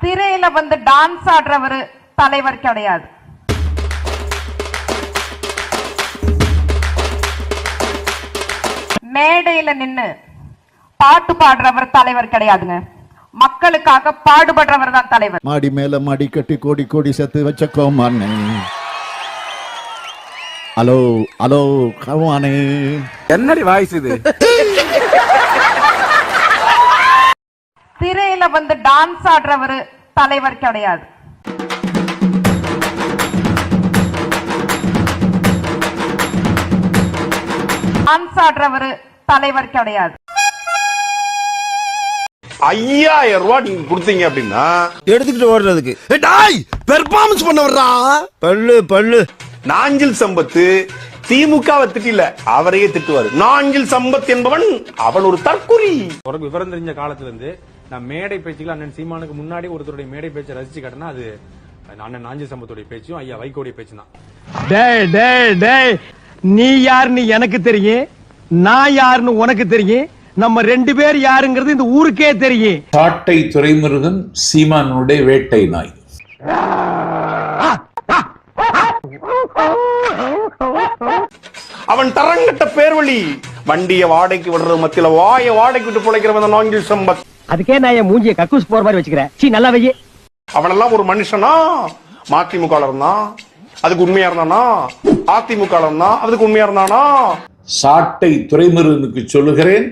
திரையில வந்து டான்ஸ் ஆடுறவர் தலைவர் கிடையாது. மேடையில நின்னு பாட்டு பாடுறவர் தலைவர் கிடையாதுங்க. மக்களுக்காக பாடுபடுறவர் தான் தலைவர். மாடி மேல மாடி கட்டி கோடி கோடி சேர்த்து வச்ச கோமானே. Hello hello கோமானே. என்னடி வாய்ஸ் இது? திரையில வந்து டான்ஸ் ஆடுறவர் தலைவர் கிடையாது. டான்ஸ் ஆடுறவர் தலைவர் கிடையாது. ஐயாயிரம் ரூபாய் நீங்க கொடுத்தீங்க அப்படின்னா எடுத்துக்கிட்டு ஓடுறதுக்கு. டாய் பெர்ஃபார்மன்ஸ் பண்ண வர்றா பல்லு. பல்லு நாஞ்சில் சம்பத்து திமுகவை திட்டில அவரையே திட்டுவாரு. நாஞ்சில் சம்பத் என்பவன் அவன் ஒரு தற்குறி உனக்கு விவரம் தெரிஞ்ச காலத்துல இருந்து நான் மேடை பேச்சுகள் அண்ணன் சீமானுக்கு முன்னாடி ஒருத்தருடைய மேடை பேச்சை ரசிச்சு காட்டினா அது அண்ணன் நாஞ்சி சம்பத்துடைய பேச்சும் ஐயா வைகோடைய பேச்சு தான் டேய் டேய் டேய் நீ யாருன்னு எனக்கு தெரியும் நான் யாருன்னு உனக்கு தெரியும் நம்ம ரெண்டு பேர் யாருங்கிறது இந்த ஊருக்கே தெரியும். சாட்டை துறைமுருகன் சீமானுடைய வேட்டை நாய். அவன் தரங்கட்ட பேர்வழி வண்டிய வாடகைக்கு விடுறது மத்தியில வாய வாடகைக்கு விட்டு பிழைக்கிறவன் நாஞ்சில் சம்பத். அதுக்கே நான் என் மூஞ்சிய கக்கூஸ் போற மாதிரி வச்சுக்கிறேன். சீ நல்லா வையே. அவனெல்லாம் ஒரு மனுஷனா? மதிமுக இருந்தான்? அதுக்கு உண்மையா இருந்தானா? அதிமுக இருந்தான்? அதுக்கு உண்மையா இருந்தானா? சாட்டை துறைமுருகனுக்கு சொல்லுகிறேன்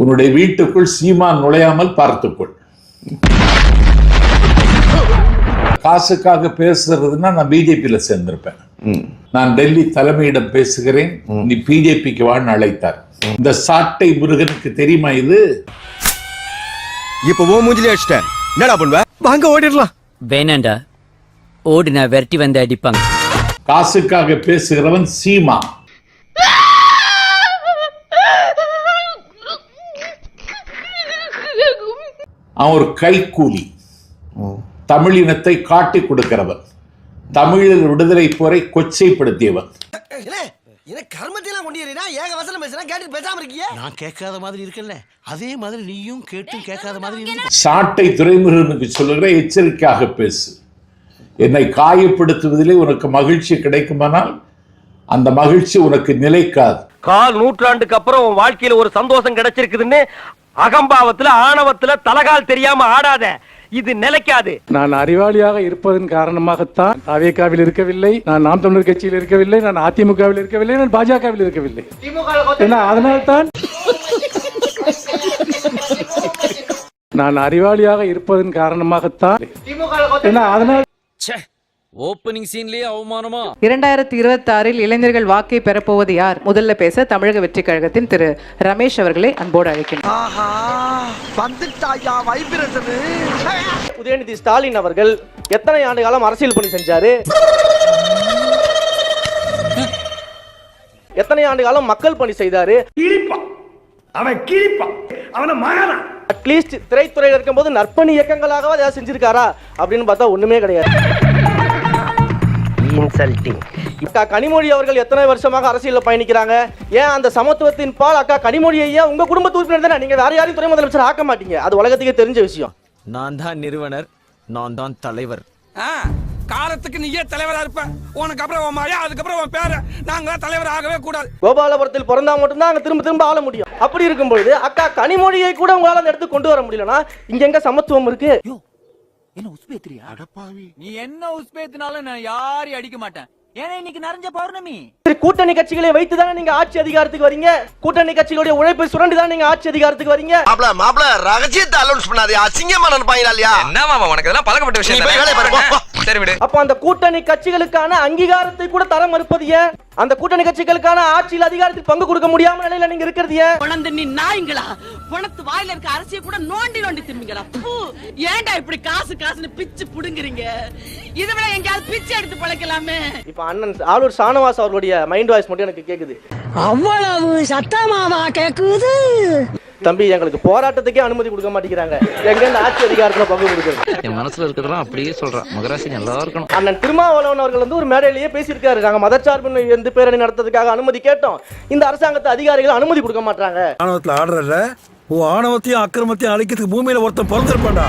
உன்னுடைய வீட்டுக்குள் சீமான் நுழையாமல் பார்த்துக்கொள். காசுக்காக பேசுறதுன்னா நான் பிஜேபியில சேர்ந்திருப்பேன். நான் டெல்லி தலைமையிடம் பேசுகிறேன். நீ பிஜேபிக்கு வாழ்னு அழைத்தார். இந்த சாட்டை முருகனுக்கு தெரியுமா இது? இப்ப ஓ மூஞ்சிலே அடிச்சிட்டேன். என்னடா பண்ணுவ? வாங்க ஓடிடலாம். வேணாண்டா. ஓடினா விரட்டி வந்து அடிப்பாங்க. காசுக்காக பேசுகிறவன் சீமா. அவன் ஒரு கைக்கூலி. தமிழினத்தை காட்டி கொடுக்கிறவன். தமிழர் விடுதலை போரை கொச்சைப்படுத்தியவன். என்ன கர்மத்தையெல்லாம் கொண்டீரா ஏக வசனம் பேசுறா கேட்டு பேசாம இருக்கீங்க நான் கேட்காத மாதிரி இருக்கல அதே மாதிரி நீயும் கேட்டும் கேட்காத மாதிரி சாட்டை துறைமுருகனுக்கு சொல்லுகிற எச்சரிக்கையாக பேசு. என்னை காயப்படுத்துவதிலே உனக்கு மகிழ்ச்சி கிடைக்குமானால் அந்த மகிழ்ச்சி உனக்கு நிலைக்காது. கால் நூற்றாண்டுக்கு அப்புறம் உன் வாழ்க்கையில ஒரு சந்தோஷம் கிடைச்சிருக்குதுன்னு அகம்பாவத்துல ஆணவத்துல தலகால் தெரியாம ஆடாத. இது நிலைக்காது. நான் அறிவாளியாக இருப்பதன் காரணமாகத்தான் அவேகாவில் இருக்கவில்லை நான் நாம் தமிழர் கட்சியில் இருக்கவில்லை நான் அதிமுகவில் இருக்கவில்லை நான் பாஜகவில் இருக்கவில்லை. ஏன்னா அதனால்தான் நான் அறிவாளியாக இருப்பதன் காரணமாகத்தான். ஏன்னா அதனால் ஓப்பனிங் சீன்லயே அவமானமா? இரண்டாயிரத்தி இருபத்தி ஆறில் இளைஞர்கள் வாக்கை பெறப்போவது யார்? முதல்ல பேச தமிழக வெற்றி கழகத்தின் திரு ரமேஷ் அவர்களை அன்போடு வைப்ரேஷன் உதயநிதி ஸ்டாலின் அவர்கள் எத்தனை ஆண்டு காலம் அரசியல் பணி செஞ்சாரு? எத்தனை ஆண்டு காலம் மக்கள் பணி செய்தாரு? அவன் கிழிப்பான். அவன மகனா அட்லீஸ்ட் திரைத்துறையில் இருக்கும்போது நற்பணி இயக்கங்களாகவே ஏதாவது செஞ்சிருக்காரா? அப்படின்னு பார்த்தா ஒண்ணுமே கிடையாது. இன்சல்ட்டிங் அக்கா கனிமொழி அவர்கள் எத்தனை வருஷமாக அரசியல்ல பயணிக்கிறாங்க? ஏன் அந்த சமத்துவத்தின் பால் அக்கா கனிமொழி ஐயா உங்க குடும்பத்து உறுப்பினர் தானே? நீங்க வேற யாரையும் துணை முதலமைச்சர் ஆக்க மாட்டீங்க. அது உலகத்துக்கே தெரிஞ்ச விஷயம். நான் தான் நிறுவனர் நான் தான் தலைவர். காலத்துக்கு நீயே தலைவரா இருப்ப. உனக்கு அப்புறம் உன் மழையா அதுக்கப்புறம் உன் பேர. நாங்க தலைவர் ஆகவே கூடாது. கோபாலபுரத்தில் பிறந்தா மட்டும்தான் அங்க திரும்ப திரும்ப ஆள முடியும். அப்படி இருக்கும் பொழுது அக்கா கனிமொழியை கூட உங்களால அந்த இடத்துக்கு கொண்டு வர முடியலனா இங்க எங்க சமத்துவம் இருக்கு? நீ என்ன உஸ்பேத்தினாலும் நான் யாரையும் அடிக்க மாட்டேன். ஏன்னா இன்னைக்கு நிறைஞ்ச பௌர்ணமி. சரி, கூட்டணி கட்சிகளை வைத்து தானே நீங்க ஆட்சி அதிகாரத்துக்கு வரீங்க? கூட்டணி கட்சிகளுடைய உழைப்பை சுரண்டி தான் நீங்க ஆட்சி அதிகாரத்துக்கு வரீங்க? மாப்ள மாப்ள ரகசியத்தை அலௌன்ஸ் பண்ணாதே அசிங்கமா நினைப்பாங்களா இல்லையா என்ன மாமா உனக்கு இதெல்லாம் பழக்கப்பட்ட நீ சரி விடு. அப்ப அந்த கூட்டணி கட்சிகளுக்கான அங்கீகாரத்தை கூட தர மறுப்பது ஏன்? அந்த கூட்டணி கட்சிகளுக்கான ஆட்சியில் அதிகாரத்தில் பங்கு கொடுக்க முடியாம நிலையில நீங்க இருக்கிறது ஏன்? குழந்தை நீ நாய்ங்களா? பணத்து வாயில இருக்க அரிசியை கூட நோண்டி நோண்டி திரும்பிங்களா? ஏன்டா இப்படி காசு காசுன்னு பிச்சு புடுங்குறீங்க? இதை விட எங்கேயாவது பிச்சு எடுத்து பழைக்கலாமே. இப்ப அண்ணன் ஆளூர் ஷானவாஸ் அவர்களுடைய மைண்ட் வாய்ஸ் மட்டும் எனக்கு கேக்குது. அவ்வளவு சத்தமாவா கேக்குது? தம்பி எங்களுக்கு போராட்டத்துக்கே அனுமதி கொடுக்க மாட்டேங்கிறாங்க. எங்க இந்த ஆட்சி அதிகாரத்துல பங்கு கொடுக்குறது? என் மனசுல இருக்கிறதெல்லாம் அப்படியே சொல்றான் மகராசி நல்லா இருக்கணும். அண்ணன் திருமாவளவன் அவர்கள் வந்து ஒரு மேடையிலேயே பேசியிருக்காரு. நாங்க மதச்சார்பின்மை எந்த பேரணி நடத்துறதுக்காக அனுமதி கேட்டோம். இந்த அரசாங்கத்து அதிகாரிகள் அனுமதி கொடுக்க மாட்டாங்க ஆணவத்துல ஆடுறல உன் ஆணவத்தையும் அக்கிரமத்தையும் அழிக்கிறதுக்கு பூமியில ஒருத்தன் பிறந்திருப்பான்டா.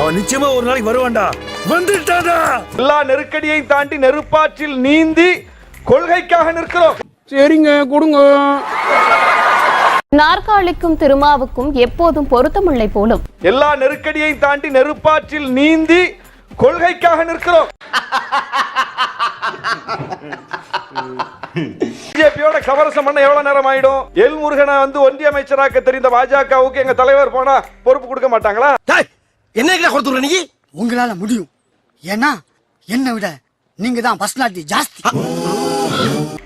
அவன் நிச்சயமா ஒரு நாளைக்கு வருவான்டா. வந்துட்டாடா எல்லா நெருக்கடியையும் தாண்டி நெருப்பாற்றில் நீந்தி கொள்கைக்காக நிற்கிறோம். சரிங்க கொடுங்க. நாற்காலிக்கும் திருமாவுக்கும் எப்போதும் பொருத்தமில்லை போலும். எல்லா நெருக்கடியையும் தாண்டி நெருப்பாற்றில் நீந்தி கொள்கைக்காக நிற்கிறோம். பிஜேபியோட சமரசம் பண்ண எவ்வளவு நேரம் ஆயிடும்? எல் முருகனை வந்து ஒன்றிய அமைச்சராக்க தெரிந்த பாஜகவுக்கு எங்க தலைவர் போனா பொறுப்பு கொடுக்க மாட்டாங்களா? என்ன கொடுத்துற நீ? உங்களால முடியும். ஏன்னா என்னை விட நீங்க தான் பர்சனாலிட்டி ஜாஸ்தி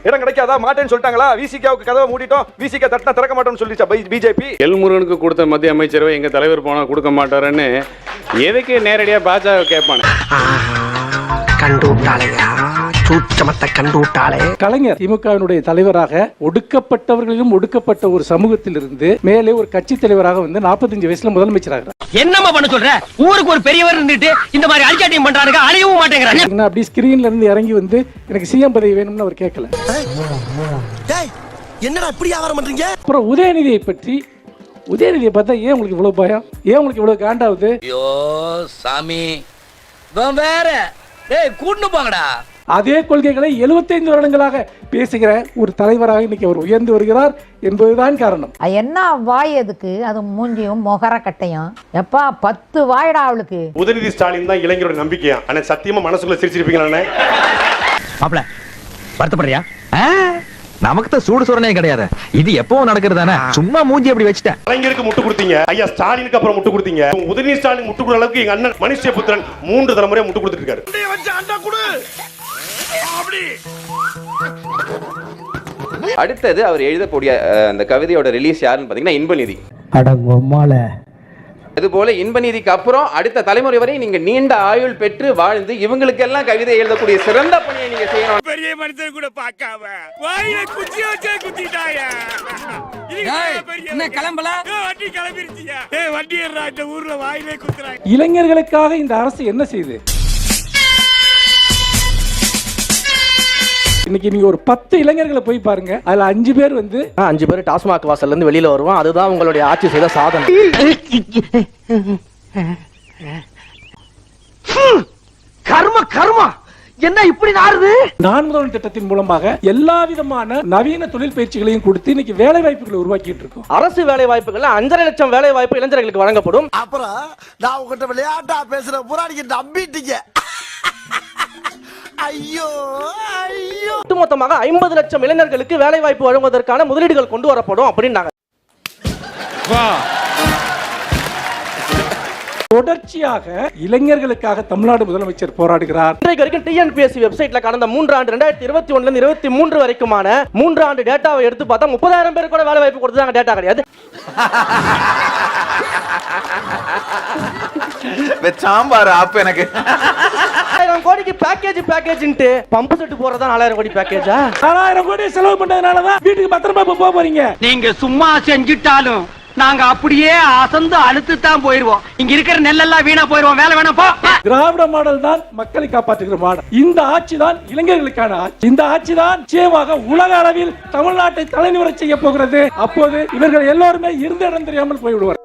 இடம் கிடைக்காதா? மாட்டேன்னு சொல்லிட்டாங்களா? விசிகாவுக்கு கதவை மூடிட்டோம். விசிகா தட்டினா திறக்க மாட்டோம்னு சொல்லிச்சா பிஜேபி எல்முருகனுக்கு கொடுத்த மத்திய அமைச்சரவை எங்க தலைவர் போனா கொடுக்க மாட்டாருன்னு எதுக்கு நேரடியா பாஜக கேட்பானு? கண்டு விட்டாளையா சூச்சமத்தை கண்டு விட்டாளே கலைஞர் திமுகவினுடைய தலைவராக ஒடுக்கப்பட்டவர்களிலும் ஒடுக்கப்பட்ட ஒரு சமூகத்தில் இருந்து மேலே ஒரு கட்சி தலைவராக வந்து 45 வயசுல முதலமைச்சராகிறார். என்னம்மா பண்ண சொல்ற? ஊருக்கு ஒரு பெரியவர் இருந்துட்டு இந்த மாதிரி அடிச்சாட்டியம் பண்றாருங்க அழியவும் மாட்டேங்கிறாங்க நான் அப்படி ஸ்கிரீன்ல இருந்து இறங்கி வந்து எனக்கு சிஎம் பதவி வேணும்னு அவர் கேட்கல. டேய் என்னடா இப்படி வியாபாரம் பண்றீங்க? அப்புறம் உதயநிதியை பற்றி உதயநிதியை பார்த்தா ஏன் உங்களுக்கு இவ்வளவு பயம்? ஏன் உங்களுக்கு இவ்வளவு காண்டாவுது? ஐயோ சாமி. வேற. டேய் கூட்டு போங்கடா. அதே கொள்கைகளை 75 வருடங்களாக பேசுகிற ஒரு தலைவராக இன்னைக்கு அவர் உயர்ந்து வருகிறார் என்பதுதான் காரணம். என்ன வாய் எதுக்கு? அது மூஞ்சியும் மொகர கட்டையும். எப்பா பத்து வாயடா அவளுக்கு. உதயநிதி ஸ்டாலின் தான் இளைஞரோட நம்பிக்கையா? ஆனா சத்தியமா மனசுக்குள்ள சிரிச்சிருப்பீங்களா மாப்ள வருத்தப்படுறியா? நமக்கு தான் சூடு சுரணே கிடையாது. இது எப்பவும் நடக்கிறது தானே சும்மா மூஞ்சி அப்படி வச்சுட்டேன்? கலைஞருக்கு முட்டு கொடுத்தீங்க. ஐயா ஸ்டாலினுக்கு அப்புறம் முட்டு கொடுத்தீங்க. உதயநிதி ஸ்டாலின் முட்டு கொடுத்த அளவுக்கு எங்க அண்ணன் மனுஷ புத்திரன் மூன்று தலைமுறையா முட்டு கொடுத்துட்டு இருக்காரு. அடுத்தது அவர் எழுதக்கூடிய அந்த கவிதையோட ரிலீஸ் யாருன்னு பாத்தீங்கன்னா இன்பநிதி. அடங்கொம்மால இது போல இன்பநிதிக்கு அப்புறம் அடுத்த தலைமுறை வரை நீங்க நீண்ட ஆயுள் பெற்று வாழ்ந்து இவங்களுக்கெல்லாம் கவிதை எழுதக்கூடிய சிறந்த பணியை நீங்க செய்யணும். பெரிய மனுஷன் கூட பார்க்காம வாயில குச்சி வச்சே குத்திட்டாயா. என்ன கிளம்பல? வண்டி கிளம்பிருச்சியா? ஏ வண்டி ஏறா இந்த ஊர்ல வாயிலே குத்துறாங்க. இளைஞர்களுக்காக இந்த அரசு என்ன செய்யுது இன்னைக்கு நீங்க ஒரு பத்து இளைஞர்களை போய் பாருங்க. அதுல அஞ்சு பேர் வந்து அஞ்சு பேர் டாஸ்மாக் வாசல்ல இருந்து வெளியில வருவோம். அதுதான் உங்களுடைய ஆட்சி செய்த சாதனை. கர்ம கர்மா. என்ன இப்படி நாறுது? நான் முதல்வன் திட்டத்தின் மூலமாக எல்லா விதமான நவீன தொழில் பயிற்சிகளையும் கொடுத்து இன்னைக்கு வேலை வாய்ப்புகளை உருவாக்கிட்டு இருக்கோம். அரசு வேலை வாய்ப்புகள் அஞ்சரை லட்சம் வேலை வாய்ப்பு இளைஞர்களுக்கு வழங்கப்படும். அப்புறம் நான் உங்ககிட்ட விளையாட்டா பேசுற புறாடிக்கு நம்பிட்டீங்க. ஐயோ ஐயோ. ஒட்டுமொத்தமாக ஐம்பது லட்சம் இளைஞர்களுக்கு வேலை வாய்ப்பு வழங்குவதற்கான முதலீடுகள் கொண்டு வரப்படும் அப்படின்னாங்க. தொடர்ச்சியாக இளைஞர்களுக்காக தமிழ்நாடு முதலமைச்சர் போராடுகிறார். இன்றைக்கு வரைக்கும் டிஎன்பிஎஸ்சி வெப்சைட்ல கடந்த மூன்று ஆண்டு ரெண்டாயிரத்தி இருபத்தி இருந்து இருபத்தி மூன்று வரைக்குமான மூன்று ஆண்டு டேட்டாவை எடுத்து பார்த்தா முப்பதாயிரம் பேர் கூட வேலை வாய்ப்பு கொடுத்தாங்க டேட்டா கிடையாது சாம்பார் அப்ப எனக்கு. பேக்கேஜ் பேக்கேஜ்ன்ட்டு பம்பு செட்டு போறதா நாலாயிரம் கோடி பேக்கேஜா நாலாயிரம் கோடி செலவு பண்ணதுனாலதான் வீட்டுக்கு பத்திரமா இப்ப போக போறீங்க. நீங்க சும்மா செஞ்சுட்டாலும் நாங்க அப்படியே அசந்து அழுத்து தான் போயிருவோம். இங்க இருக்கிற நெல்லெல்லாம் வீணா போயிருவோம். வேலை வேணாம் போ திராவிட மாடல் தான் மக்களை காப்பாற்றுகிற மாடல். இந்த ஆட்சி தான் இளைஞர்களுக்கான ஆட்சி. இந்த ஆட்சி தான் நிச்சயமாக உலக அளவில் தமிழ்நாட்டை தலைநிவர செய்ய போகிறது. அப்போது இவர்கள் எல்லோருமே இருந்த இடம் தெரியாமல் போய்விடுவார்